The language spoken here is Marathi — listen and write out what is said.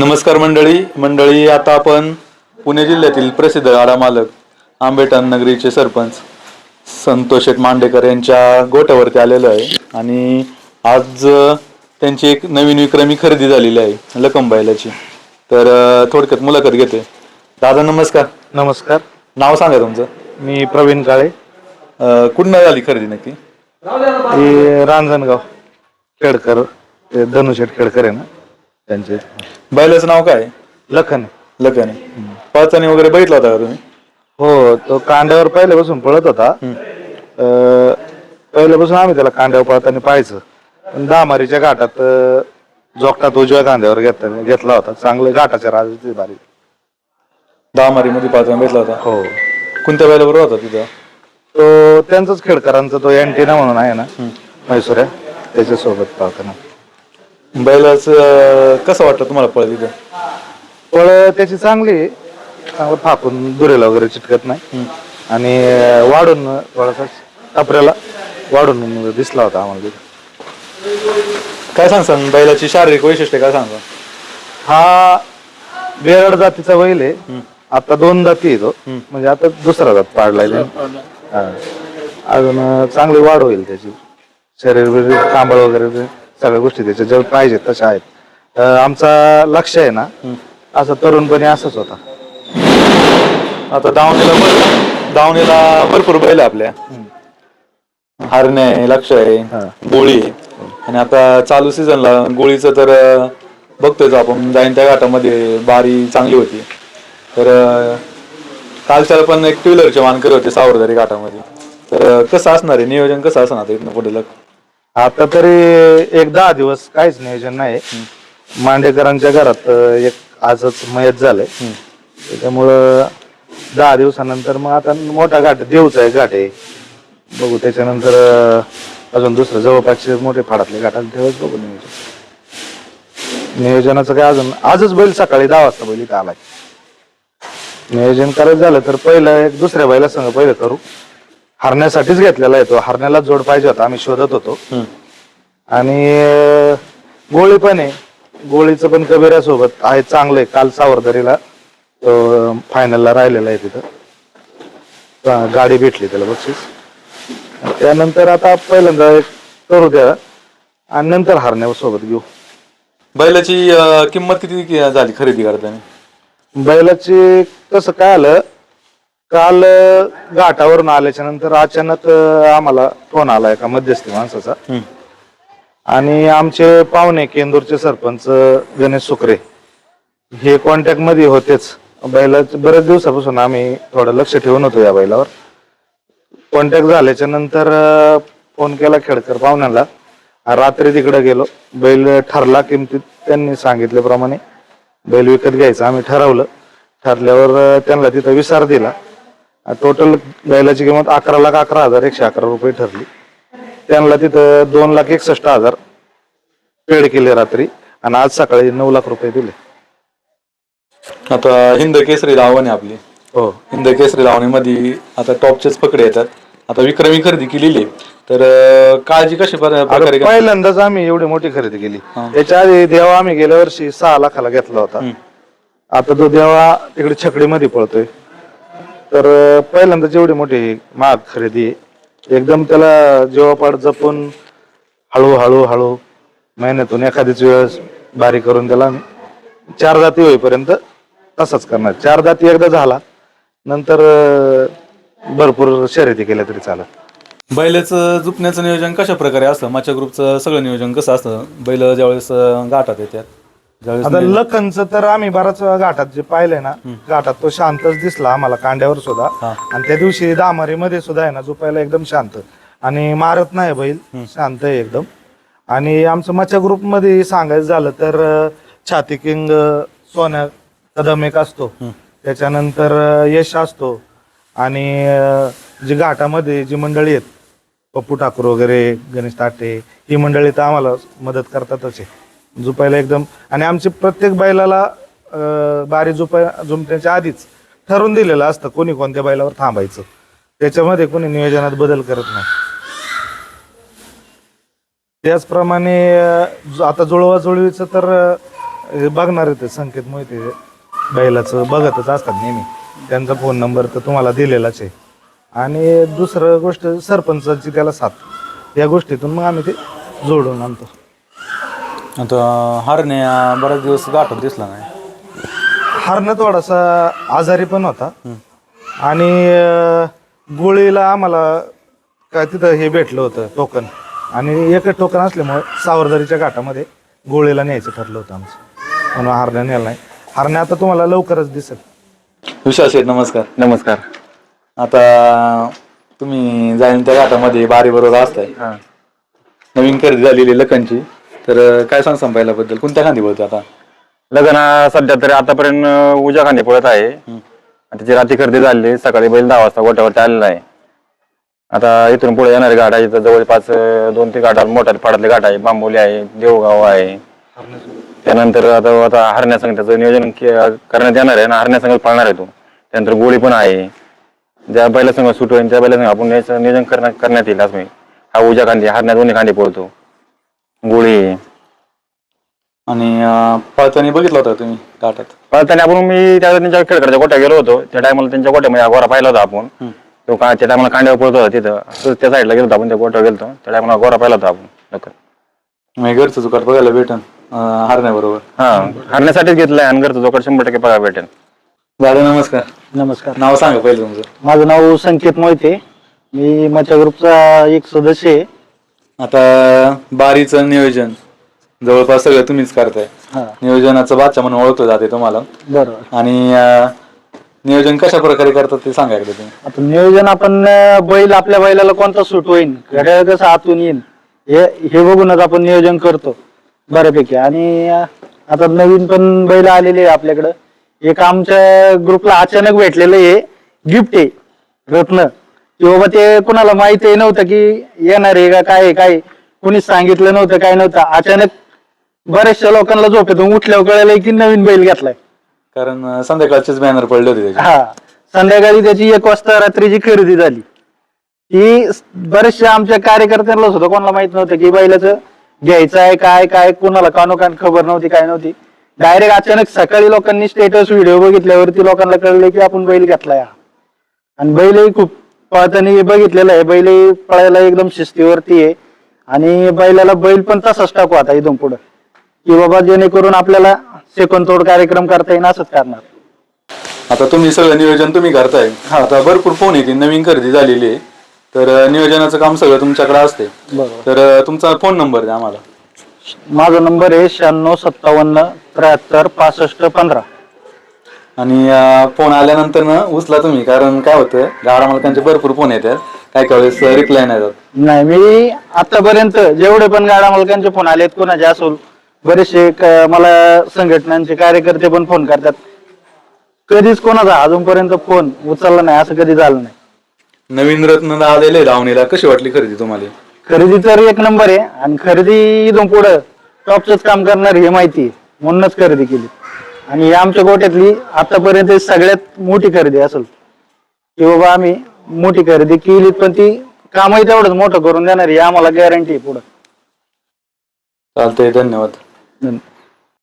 नमस्कार मंडळी. मंडळी आता आपण पुणे जिल्ह्यातील प्रसिद्ध गाडा मालक आंबेटन नगरीचे सरपंच संतोष शेठ मांडेकर यांच्या गोट्यावरती आलेलो आहे. आणि आज त्यांची एक नवीन विक्रमी खरेदी झालेली आहे लकम बैलाची. तर थोडक्यात मुलाखत घेते. दादा नमस्कार. नमस्कार. नाव सांगा तुमचं. मी प्रवीण काळे. अ, कुठनं झाली खरेदी नक्की? हे रांजणगाव. खेडकर ते धनुशेठ खेडकर आहे ना त्यांचे. बैलाचं नाव काय? लखन. लखन. पाचाने वगैरे बघितला होता का तुम्ही? हो तो कांड्यावर पहिल्यापासून पळत होता. अं, पहिल्यापासून आम्ही त्याला कांड्यावर पळताना पाहायचं. पण दहामारीच्या घाटात अं, जोगटात उजव्या कांद्यावर घेतला घेतला होता. चांगलं घाटाच्या राजाची बारी दहा मध्ये पाचाने भेटला होता? हो. कोणत्या बैलाबरोबर होता तिथं? तो त्यांचाच खेडकरांचा तो अँटीना म्हणून आहे ना म्हैसूर त्याच्यासोबत पाहताना बैलाचं कसं वाटतं तुम्हाला पळ तिथं? फळ त्याची चांगली आहे. चांगलं फाकून दुरेला वगैरे चिटकत नाही. आणि वाढून थोडासा टपऱ्याला वाढून दिसला होता आम्हाला तिथं. काय सांगसान बैलाची शारीरिक वैशिष्ट्य काय सांगा हा बेरड जातीचा बैल आहे. आता दोन जाती आहे तो. म्हणजे आता दुसरा जात पाडलाय त्याने. हा. अजून अं, चांगली वाढ होईल त्याची. शरीर बिरीर कांबळ वगैरे ते सगळ्या गोष्टी त्याच्या ज्या पाहिजेत तशा आहेत. अं, आमचा लक्ष आहे ना असं तरुणपणी असंच होता. आता दावणीला भर- दावणीला भरपूर बैल आहे आपल्या. हरणे आहे लक्ष आहे गोळी आहे. आणि आता चालू सीझनला गोळीचं तर अं, बघतोय आपण. जाईन त्या घाटामध्ये बारी चांगली होती. तर अं, कालच्याला पण एक टू व्हीलरचे मानकर होते सावरदारी घाटामध्ये. तर अं, कसं असणार आहे? नियोजन कसं असणार आता इथनं पुढे लग आता तरी एक दहा दिवस काहीच नियोजन नाही. मांडेकरांच्या घरात अं, एक आजच मयत झालंय. त्याच्यामुळं दहा दिवसानंतर मग आता मोठा घाट देऊचा आहे घाट आहे. बघू त्याच्यानंतर अं, अजून दुसरं जवळपासचे मोठे फाडातले घाट आले तेव्हाच बघू नियोजन. नियोजनाचं काय अजून आजच बैल सकाळी दहा वाजता बैल इथं आलाय. नियोजन करायचं झालं तर पहिलं एक दुसऱ्या बैला संग पहिलं करू. हरण्यासाठीच घेतलेला आहे तो. हरण्याला जोड पाहिजे होता. आम्ही शोधत होतो. आणि अं, गोळी पण आहे. गोळीचं पण कबीऱ्यासोबत आहे. चांगलं आहे काल सावरदरीला तो फायनलला राहिलेला आहे तिथं. गाडी भेटली त्याला बक्षीस. त्यानंतर आता पहिल्यांदा एक करू द्या. आणि नंतर हरण्या सोबत घेऊ. बैलाची अं, किंमत किती झाली खरेदी करताना? बैलाची कसं काय आलं काल अं, घाटावरून आल्याच्यानंतर अचानक अं, आम्हाला फोन आला एका मध्यस्थी माणसाचा. आणि आमचे पाहुणे केंदूरचे सरपंच गणेश सुकरे हे कॉन्टॅक्टमध्ये होतेच. बैलाच बरेच दिवसापासून आम्ही थोडं लक्ष ठेवून होतो या बैलावर. कॉन्टॅक्ट झाल्याच्यानंतर फोन केला खेडकर पाहुण्याला रात्री तिकडे गेलो. बैल ठरला किमतीत त्यांनी सांगितल्याप्रमाणे बैल विकत घ्यायचा. आम्ही ठरवलं. ठरल्यावर अं, त्यांना तिथं विसार दिला. टोटल बैलाची किंमत अकरा लाख अकरा हजार एकशे अकरा रुपये ठरली. त्यांना तिथं दोन लाख एकसष्ट हजार पेड केले रात्री आणि आज सकाळी नऊ लाख रुपये दिले. आता हिंद केसरी धावण आहे आपली. हो. हिंद केसरी धावणीमध्ये आता टॉपचेच पकडे येतात. आता विक्रमी खरेदी केलेली आहे. तर काळजी कशी प्रकारे पहिल्यांदाच आम्ही एवढी मोठी खरेदी केली. याच्या आधी देवा आम्ही गेल्या वर्षी सहा लाखाला घेतला होता. आता तो देवा तिकडे छकडीमध्ये पळतोय. तर पहिल्यांदा जेवढी मोठी महाग खरेदी. आहे एकदम त्याला जेव्हापाड जपून हळूहळू हळू हळू महिन्यातून एखादीच वेळेस बारी करून त्याला चार जाती होईपर्यंत तसाच करणार. चार जाती एकदा झाला नंतर भरपूर शर्यती केल्या तरी चालत. बैलाचं जुपण्याचं नियोजन कशा प्रकारे असतं? माझ्या ग्रुपचं सगळं नियोजन कसं असतं? बैल ज्यावेळेस गाठात येतात ज्यावेळेस आता लखनचं तर आम्ही बराच वेळा घाटात जे पाहिलंय ना घाटात तो शांतच दिसला आम्हाला कांड्यावर सुद्धा. आणि त्या दिवशी दामारीमध्ये सुद्धा आहे ना झोपायला एकदम शांत. आणि मारत नाही बैल शांत आहे एकदम. आणि आमचं मच्छा ग्रुपमध्ये सांगायचं झालं तर अं, छाती किंग अं, सोन्या कदम एक असतो. त्याच्यानंतर अं, यश असतो. आणि अं, जी घाटामध्ये जी मंडळी आहेत पप्पू ठाकूर वगैरे गणेश ताटे ही मंडळी तर आम्हाला मदत करतातच आहे. झुपायला एकदम. आणि आमची प्रत्येक बैलाला अं, बारी झोपाय झुमण्याच्या आधीच ठरवून दिलेलं असतं कोणी कोणत्या बैलावर थांबायचं. त्याच्यामध्ये कोणी नियोजनात बदल करत नाही. त्याचप्रमाणे अं, आता जुळवा जुळवीचं तर अं, हे बघणार ते संकेत मोहिते. बैलाचं बघतच असतात नेहमी. त्यांचा फोन नंबर तर तुम्हाला दिलेलाच आहे. आणि दुसरं गोष्ट सरपंचाची त्याला साथ. या गोष्टीतून मग आम्ही ते जोडून आणतो. आता हरणे अं, बराच दिवस गाठत दिसला नाही. हरणं थोडासा आजारी पण होता. आणि अं, गोळीला आम्हाला काय तिथं हे भेटलं होतं टोकन. आणि एकच टोकन असल्यामुळे सावरदरीच्या घाटामध्ये गोळीला न्यायचं ठरलं होतं आमचं. म्हणून हरण्या नेला नाही. हरण्या आता तुम्हाला लवकरच दिसेल. विश्वास शेठ नमस्कार. नमस्कार. आता तुम्ही जाईन त्या घाटामध्ये बारी बरोबर असताय. नवीन खरेदी झालेली लखनची. तर काय सांग संपायला बद्दल कोणत्या खांदी बोलतो आता? लग्न हा सध्या तरी आतापर्यंत उजा खांदी पळत आहे. आणि त्याची रात्री खरेदी झाली. सकाळी बैल दहा वाजता गोट्यावरती आलेला आहे. आता इथून पुढे येणारे घाट आहे. इथं जवळपास दोन तीन घाटात मोठा पाडातले घाट आहे. बांबोली आहे देवगाव आहे. त्यानंतर आता आता हरण्यासंग त्याचं नियोजन के- करण्यात येणार आहे. आणि हरण्यासंग पाळणार आहे तो. त्यानंतर गोळी पण आहे. ज्या बैलासंग सुट होईल त्या बैलासंग आपण नियोजन करण्यात करण्यात येईल असं मी. हा उजा खांदी हरण्या दोन्ही खांदी पळतो. गोळी. आणि पळताना बघितलं होतं तुम्ही घाटात? पळताना आपण मी त्या त्यांच्या खेळकरच्या गोट्या गेलो होतो. त्या टायमाला त्यांच्या गोट्यामध्ये गोरा पाहिला होता आपण. तो का त्या टायमाला कांड्यावर पळत होता तिथं. असं त्या साईडला गेलो होतो आपण त्या गोट्यावर गेलो होतो. त्या टायमाला गोरा पाहिला होता आपण लवकर. मग घरचं चुकाट बघायला भेटन हरण्याबरोबर. हा हरण्यासाठीच घेतलंय आणि घरचं जोकड शंभर टक्के पगार भेटेल. दादा नमस्कार. नमस्कार. नाव सांगा पहिलं तुमचं. माझं नाव संकेत मोहिते. मी मच्या ग्रुपचा एक सदस्य आहे. आता बारीचं नियोजन. जवळपास सगळं तुम्हीच करताय. हा. नियोजनाचं बादशा म्हणून ओळखलं जाते तुम्हाला. बरोबर. आणि अं, नियोजन कशा प्रकारे करतात ते सांगा एकदा तुम्ही. आता नियोजन आपण अं, बैल आपल्या बैलाला कोणता सूट होईल घड्याळ कसं आतून येईल? हे हे बघूनच आपण नियोजन करतो बऱ्यापैकी. आणि अं, आता नवीन पण बैल आलेले आहे आपल्याकडं. एक आमच्या ग्रुपला अचानक भेटलेलं आहे. गिफ्ट आहे. रत्न. की बाबा ते कुणाला माहिती नव्हतं की येणार आहे का काय आहे, काय आहे. कुणीच सांगितलं नव्हतं काय नव्हतं. अचानक बऱ्याचशा लोकांना झोपेतून उठल्यावर कळलं की नवीन बैल घेतलाय. कारण अं, संध्याकाळचेच बॅनर पडले होते त्याचे. हा. संध्याकाळी त्याची एक वाजता रात्रीची खरेदी झाली. ती बरेचशा आमच्या कार्यकर्त्यांना सुद्धा कोणाला माहीत नव्हतं की बैलाचं घ्यायचं आहे काय काय कोणाला कानोकान खबर नव्हती काय नव्हती. डायरेक्ट अचानक सकाळी लोकांनी स्टेटस व्हिडिओ बघितल्यावरती लोकांना कळले की आपण बैल घेतलाय हा. आणि बैलही खूप पळताना बघितलेलं आहे. बैलही पळायला एकदम शिस्तीवरती आहे. आणि बैलाला बैल पण तसाच टाकू आता इथून पुढं. की बाबा जेणेकरून आपल्याला सेकंद तोड कार्यक्रम करता येईल असंच करणार. आता तुम्ही सगळं नियोजन तुम्ही करताय. आता भरपूर फोन येते नवीन खरेदी झालेली आहे. तर नियोजनाचं काम सगळं तुमच्याकडे असते. तर तुमचा फोन नंबर द्या आम्हाला. माझा नंबर आहे शहाण्णव सत्तावन्न त्र्याहत्तर पासष्ट पंधरा. आणि फोन आल्यानंतर ना उचला तुम्ही कारण काय होतं गाडा मालकांचे भरपूर फोन येतात काय वेळेस रिप्लाय नाही जात. नाही मी आतापर्यंत जेवढे पण गाडा मालकांचे फोन आलेत कोणाचे असो बरेचसे क- मला संघटनांचे कार्यकर्ते पण फोन करतात. कधीच कोणाचा अजूनपर्यंत फोन उचलला नाही असं कधी झालं नाही. नवीन रत्न आलेले धावणीला कशी वाटली खरेदी तुम्हाला? खरेदी तर एक नंबर आहे आणि खरेदी इथून पुढं टॉपच काम करणार हे माहिती आहे. म्हणूनच खरेदी केली. आणि ही आमच्या गोट्यातली आतापर्यंत सगळ्यात मोठी खरेदी असेल की बाबा आम्ही मोठी खरेदी केली पण ती कामही तेवढंच मोठं करून देणार ही आम्हाला गॅरंटी आहे पुढं. चालतंय धन्यवाद. धन्यवाद